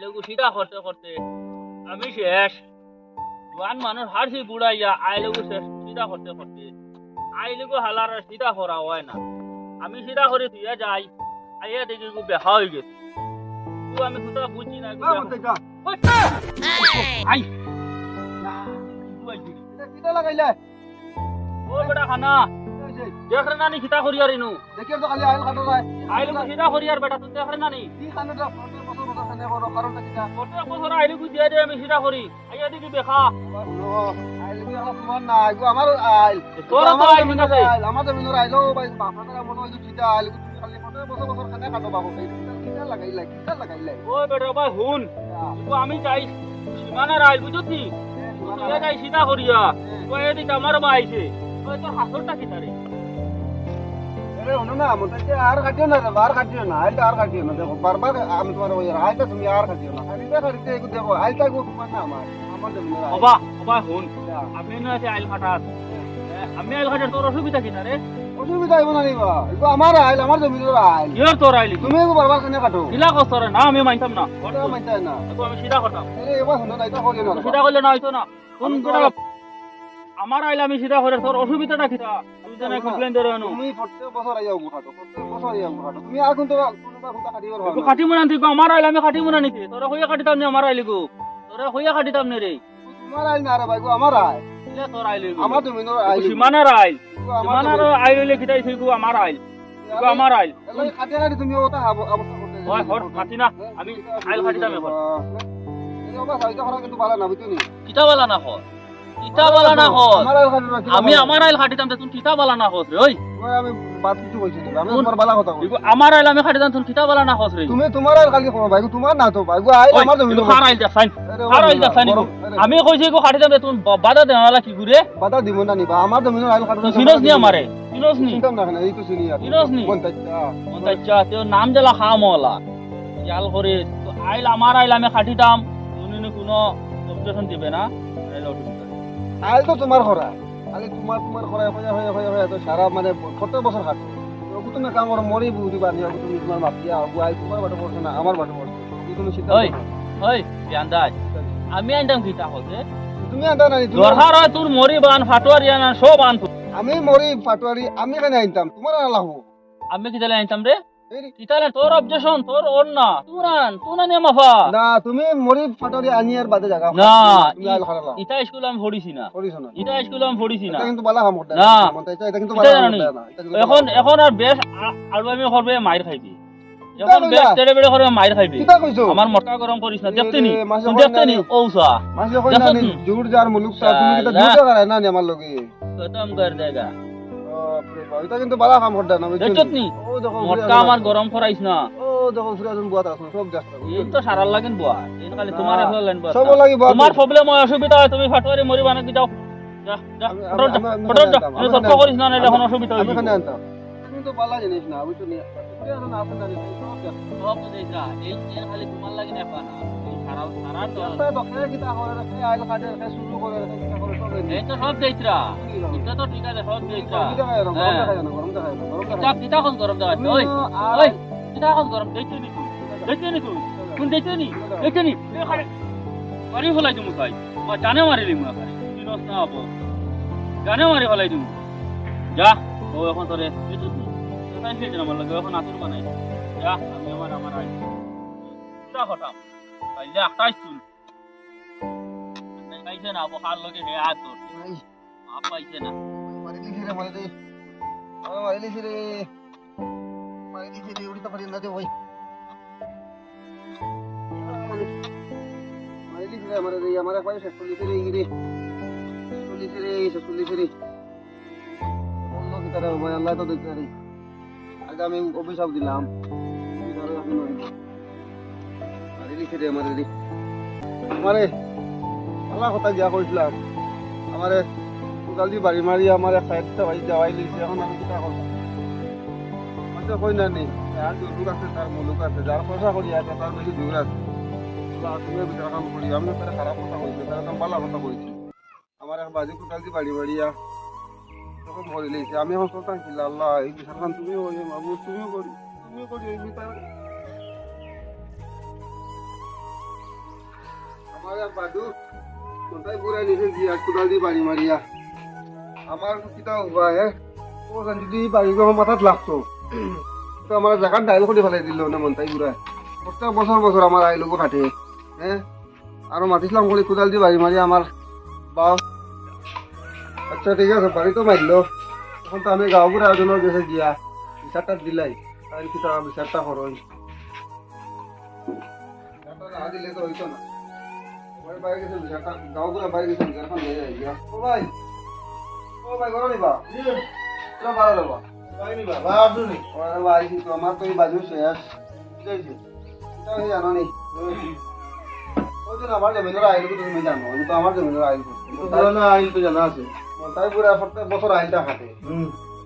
আইলেগু সিধা করতে করতে আমি শেষ। জোয়ান মানুষ হারছি বুড়াইয়া আইলেগু শেষ সিধা করতে করতে। আইলেগু হালার সিধা করা হয় না। আমি সিধা করে তুইয়া যাই আইয়া দেখি গু বেহা হয়ে গেছে। তো আমি কোথাও বুঝি না! আই। ও বেটা খানা। দেখ রে নানি সিধা করি আর ইনু। আইলেগু সিধা করি আর বেটা তুই দেখ রে নানি প্রত্যেক বছর আইলেগু দিয়ে দে আমি সিধা করি। আইয়া দেখি বেখা তোরা তো আইলি না রে। ও বেটা ভাই হুন তো আমি চাই সীমানার আইল বুঝছি তুই যাই সিধা করিয়া তো এদিকে আমার বা আইছে ওই তোর হাসরটা কি তারে আর কাটিও না রে, আর কাটিও না আইলটা আর কাটিও না দেখো বারবার আমি তোমার ওই আইলটা তুমি আর কাটিও না আইলটা কাটিতে একটু দেখো আইলটা একটু তোমার না আমার আমার জমিনের আইল। বাবা বাবা হুন যা। আমি না আছে আইল ফাটাত আমি আইল ফাটার তোর অসুবিধা কি তারে অসুবিধা হইব না নিবা এগুলো আমার আইল আমার জমিনের আইল তোর আইলি তুমি এগুলো বারবার কাটো কিলা কষ্ট রে না আমি মানতাম না ওটা মানতে হয় না তো আমি সিধা করতাম আরে এবার শুনো না এটা করিও না সিধা করলে না হইতো না কোন আমি তো- বেটা আমার আইল আমি সিধা করে তোর অসুবিধাটা কি? তা তুই জানা কমপ্লেন ধরে আনো। তুমি প্রত্যেক বছর আইয়া উগু খাটো প্রত্যেক বছর আইয়া উগু তুমি কিন্তু কোনোবা কোনটা কাটিবার হয় না। খাটি মনে আনতে আমার আইল আমি খাটি মনে নিতে তোরা হইয়া খাটিতাম নি আমার আইলি গো। তোরা হইয়া খাটিতাম নি রে। তোমার আইল না রে ভাই গো, আমার আইল। কিলা তোর আইলি গো। আমার জমিনের আইল। সীমানার আইল। সীমানার আইল হইলে কিটাই গো আমার আইল। এগো আমার আইল। এগুলো কাটে কাটে তুমি ওটা হাব- অবস্থা করতে হয় হর খাটি না। আমি আইল খাটিতাম এখন এই অবস্থা হইতে পারা কিন্তু ভালো না বুঝছ নি? কিতা বালা না হর বালা না কিবা আমি আমার আইল খাটিতাম তুই কিতা বালা না হস রে ওই। আমি বাদ কিছু কইছি আমি তোমার ভালো কথা কইছি আমার আইল আমি খাটিতাম তুই কিতা বালা না হস রে। তুমি তোমার আইল কালকে করো ভাই তোমার না তো ভাই গো আমার জমিনের এগো খার আইল দা সাইন। আরে আইল দা সাইন এগো। বড়- আরে। আমি কইছি গো খাটিতাম তে তুই বাধা দেওয়ালা কি ঘুরে? বাধা দিব না নিবা আমার জমিনের আইল কাটে তুই সিনস নি আমারে? সিনস নি? চিন্তা না এই তো চিনি আর চিনস নি? কোন তাইতা মন আচ্ছা নাম জেলা খামলা জাল করে আইল আমার আইল আমি খাটিতাম তুমি কোনো অবজেকশন দিবে না। আইল তো তোমার করা আইল তোমার তোমার করা হয়ে হয়ে হয়ে হয়ে তো সারা মানে প্রত্যেক বছর খাটো ওগু তুমি কাম করো মরি বুঝি ওগু তুমি তোমার মাপিয়া ওগু আইল তোমার বাটো পড়ছে না আমার বাটো পড়ছে ওগু তুমি সিদ্ধান্ত ওই। ওই বিয়ান্দাজ আমি আনতাম কিতা হতে তুমি আনতা নাই তুমি দরকার হয় তোর মরি বান ফাটোয়ারি আনা সব আন। আমি মরি ফাটোয়ারি আমি কেন আনতাম তোমার আনলা হব। আমি কিতালে আনতাম রে তোর তোর ওর না। নিয়ে মাফা। না তুমি মরি বাদে না, স্কুল আমি না। স্কুল আমি না। কিন্তু বালা না। এটা কিন্তু বালা কিন্তু এখন এখন আর বেশ আলবামি করবে মাইর খাইবি। এখন বেশ তেড়ে বেড়ে করবে মাইর খাইবি। আমার মটকা গরম করিস না। দেখতে নি? দেখতে নি? না। মাসে কই না নি? যার মুলুক তুমি না আমার লগে? খতম কর দেগা এটা কিন্তু বালা কাম করতে না বুঝছ দেখছত নি? ও দেখো মটকা আমার গরম করাইস না। ও দেখো ফিরাজন বুয়াত আছে সব যাচ্ছে। এই তো সারার লাগেন বুয়া। এই খালি তোমার এখন লাইন সব লাগি বুয়া তোমার প্রবলেম হয় অসুবিধা হয় তুমি ফাটোয়ারি মরি বানা কি যাও। যা যা আমি- যা আমি- আমি তুমি আমি আনতাম। করিস না নাহলে এখন অসুবিধা আমি হইব এখানে আনতাম কিন্তু বালা জিনিস না বুঝছ নি? ফিরাজন আছে না সব যাচ্ছে। সব তো দেখা এই খালি তোমার লাগি না। পানা তুই তুই। মারি ফলাই তুমি খাই জানে মুনা খাই না জানে মারি ফলাই তুমি যা ও এখন তোরে তাই আমার লাগে এখন আতুর বানাই। যা আমি আমার আমার আই। তাইলে একটাই পাইছে না লগে হে তোর না মারিলি। উড়িতে পারি না আমারে আমার একবারে শেষ করলিছি রে, এই রে। শেষ করলিছি রে, শেষ করলিছি রে। বলল কি তারা, ভাই, আল্লাহ তো দেখতে রে। আগে আমি অভিশাপ দিলাম ধরো লিখে দে। কথা যা কইছিলাম আমারে কোদাল বাড়ি মারি আমার সাইডটা বাড়ি যাওয়াই লিখছে এখন না নি দুর্গ আছে তার মুলুক আছে যার পয়সা করি আছে তার বেশি দূর আছে। বিচার কাম করি আমি তারা কথা কইছি তারা ভালো কথা কইছি আমার এক বাজি কোদাল দিয়ে বাড়ি বাড়িয়া তখন করে লিখছে আমি এখন চলতাম কি আল্লাহ, এই বিচার কাম তুমিও করি তুমিও করি তুমিও করি আমার বাদু, কোথায় ঘুরাই নিছে গিয়া কোদাল দিয়ে বাড়ি মারিয়া? হবা হে। ও যদি মাথাত লাগতো। তো আমার জায়গার ডাইল করে ফেলাই দিল না মন তাই ঘুরায় প্রত্যেক বছর বছর আমার আইলোকে কাটে হ্যাঁ আরও মাতিছিলাম করে কোদাল দিয়ে বাড়ি মারি আমার বাও। আচ্ছা ঠিক আছে বাড়ি তো মারলো এখন তো আমি গাঁও ঘুরে আয়োজনের গেছে গিয়া। বিচারটা দিলাই। তাই কি তারা বিচারটা করোই বিচারটা দিলে তো হইতো না। আমার তো এই বাজু শেষ। ঠিক আছে জানো নি আমার জমিনের আইল তুমি জানো? তো আমার জমিনের আইল আইল তো জানা আছে। তাই পুরা বছর আইলটা কাটে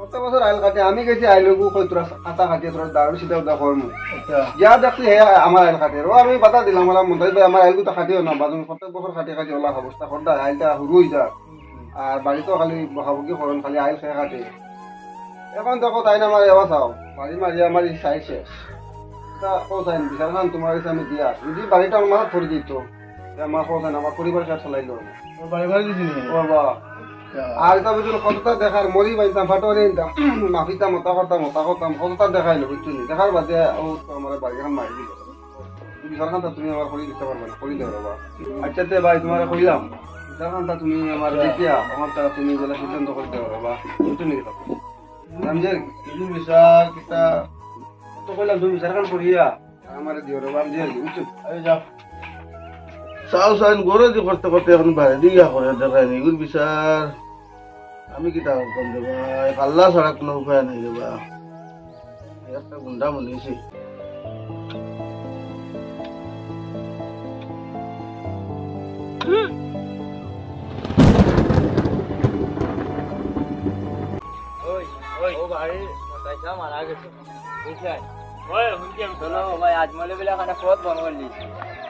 প্রত্যেক বছর আইল কাটে আমি গেছি আইলগু কই তোরা আতা কাটে তোরা দাঁড় সিধা উদা কর্ম যা দেখছি হে আমার আইল কাটে। ও আমি বাতা দিলাম আমার মন্দাই ভাই আমার আইলগু তো কাটিও না বাদুন প্রত্যেক বছর কাটে কাটে ওলা অবস্থা করদা আইলটা হুরু হয়ে যা। আর বাড়িতেও খালি বহাবুকি করেন খালি আইল খেয়ে কাটে। এখন দেখো তাই না আমার এবার চাও। মারি মারি আমার এই চাই শেষ তা কোথায় বিচার খান তোমার কাছে আমি দিয়া। যদি বাড়িটা আমার মাথা ধরে দিত আমার কোথায় আমার পরিবার কাছে চালাইলো বাড়ি বাড়ি দিছি নি ও বাবা আর এটা বুঝলো কতটা দেখার মরি বাইতাম ফাটোয়ারি নিতাম মাফিতাম মতা করতাম মতা করতাম কতটা দেখাইলো বুঝছ নি? দেখার বাদে ও তো আমার বাড়িখান মারি দিল। বিচারখানটা তুমি আমার করে দিতে পারবে না করে দেবে বাবা। আচ্ছা তে ভাই তোমার কইলাম বিচারখানটা তুমি আমার দেখিয়া আমার টাকা তুমি বলে সিদ্ধান্ত করে দেবে বাবা। বুঝছ নি আমি কিছু বিচার কিতা তো কইলাম তুমি বিচারখান করিয়া আমার দিও রে বাবা আমি বুঝছ আরে যাও। চাও চাইন গড়ে দি করতে করতে এখন বাইরে দিয়া করে দেখাই নি এগুলো বিচার আমি কিতা করতাম দেবা? আল্লাহ ছাড়া কোনো উপায় নেই দেবা একটা গুন্ডা মারা গেছে। বুঝলেন ওই হুনকে আমি। শোনো ভাই আজমলে বেলা খানা পথ তো তো তো তা তো বন্ধ করে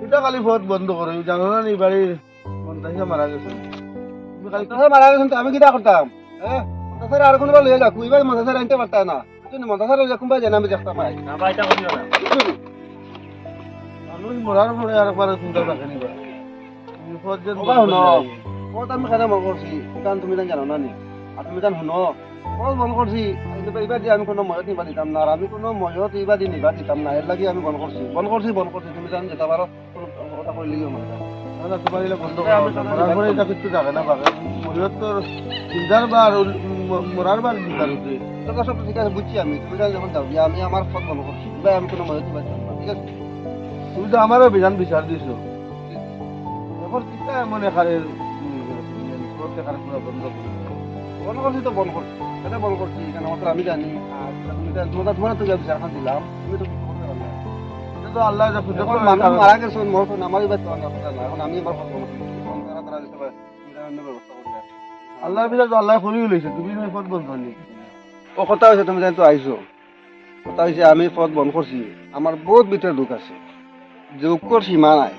কোন না ভাই ভাই কিতা খালি কোন ফট বন্ধ করে জানো না নি বাড়ির মন্তাইসা মারা গেছে। তুমি খালি মাথায় মারা গেছেন আমি কিটা করতাম হ্যাঁ মাথায় আর কোনবা লইয়া যা কুইবার মাথায় আনতে পারতা না। তুমি মাথায় লইয়া কোনবা জানা আমি দেখতাম ভাই না বাইটা করিও না। মানুষ মরার পরে আর একবার চিন্তা থাকে নি বা বিপদ ওবা ও আমি খানা মন করছি তুমি জান জানো না। নি আর তুমি জান ও মন করছি। এইবার দিয়ে আমি কোনো ময়ত নিবা দিতাম না আর আমি কোনো ময়ত এইবার দিয়ে নিবা দিতাম না এর লাগি আমি বন করছি বন করছি বন করছি তুমি জান যেতে পারো কথা কইলে মানে তোমার এগুলো বন্ধ করো এটা কিছু বুঝছি আমি। তুমি জান আমি আমার পথ বন করছি এবার আমি কোনো ময়ত নিবা ঠিক আছে? তুমি তো বিধান বিচার দিছো। এখন কিতা এমন এখানের এখানে পুরো বন্ধ করে বন করছি তো বন করছি কেন বন করছি কেন মাত্র আমি জানি। আর তুমি জান তোমার তোমার তো বিচারখান দিলাম। তুমি তো কিছু করতে পারবে না। এটা তো আল্লাহ যা সুযোগ মানুষ মারা গেছে মোর তো আমারই বাদ না। এখন আমি এবার ফোন করছি ফোন করা তারা দিতে পারে? তুমি ব্যবস্থা করে দাও। আল্লাহর আল্লাহ করিও লইছে তুমি নয় পথ বন্ধ হলি ও কথা হয়েছে তুমি জানো তো আইছো। কথা হয়েছে আমি পথ বন্ধ করছি। আমার বহুত ভিতরে দুঃখ আছে। যোগ্যর সীমা নাই।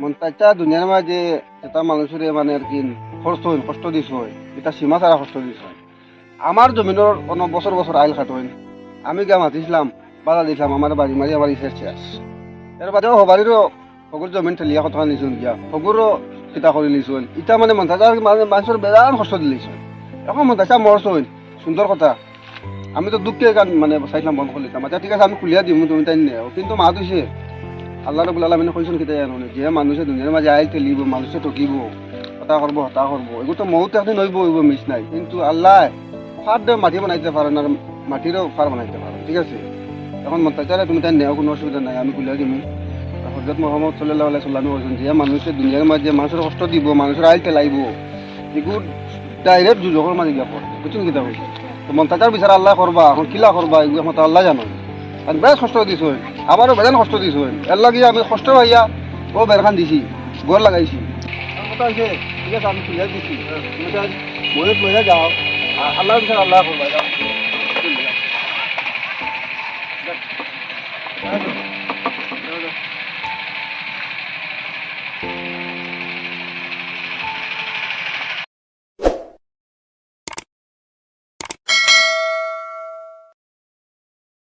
মন তাচ্চা দুনিয়ার মাঝে যেটা মানুষের মানে আর কি কষ্ট কষ্ট দিছ হয়। এটা সীমা ছাড়া কষ্ট হয় আমার জমিনের কোনো বছর বছর আইল খাট আমি গা মাতিছিলাম, বাধা দিছিলাম আমার বাড়ি মারি আমার ইসের শেষ এর বাদেও হবারিরও সগুর জমিন ঠেলিয়া কথা নিছুন গিয়া সগুরও কিতা কৰি লিছুন ইটা মানে মন্তাচাৰ মানে মানুষের বেজান কষ্ট দিলিছুন এখন মন্তাচা মরছুন সুন্দর কথা। আমি তো দুঃখে গান মানে চাইছিলাম বন্ধ করে দিতাম ঠিক আছে, আমি খুলিয়া দিম, তুমি তাই নেও কিন্তু মা দিছে আল্লাহ রবুল আলমিনে কৈছোন কেতিয়া জানো যে মানুহে দুনিয়ার মাঝে আইল ঠেলিব মানুষে ঠকিব হতা করব হতা করব। এগুলো তো মৌত একদিন হইব হইব মিস নাই। কিন্তু আল্লাহ ফার দিয়ে মাটি বানাইতে পারেন আর মাটিরও ফার বানাইতে পারেন ঠিক আছে? এখন মন্তাচারে তুমি তাই নেওয়া কোনো অসুবিধা নাই, আমি কুলিয়া দিমি। হজরত মোহাম্মদ সাল্লাহ আলাই সাল্লামে বলছেন যে মানুষের দুনিয়ার মাঝে মানুষের কষ্ট দিব মানুষের আইল ঠেলাইব এগুলো ডাইরেক্ট যুজকর মাঝে গিয়া পড়ে বুঝছেন কিতা কইছে তো মন্তাচার বিচার আল্লাহ করবা এখন কিলা করবা এগুলো এখন আল্লাহ জানো। আর বেশ কষ্ট দিছ। আমারও বেজান কষ্ট দিছ। এর লাগে আমি কষ্ট ভাইয়া ও বেরখান দিছি গড় লাগাইছি। কথা হয়েছে ঠিক আছে আমি ক্লিয়ার দিচ্ছি তুমি মনে মনে যাও আল্লাহ আল্লাহ করবা।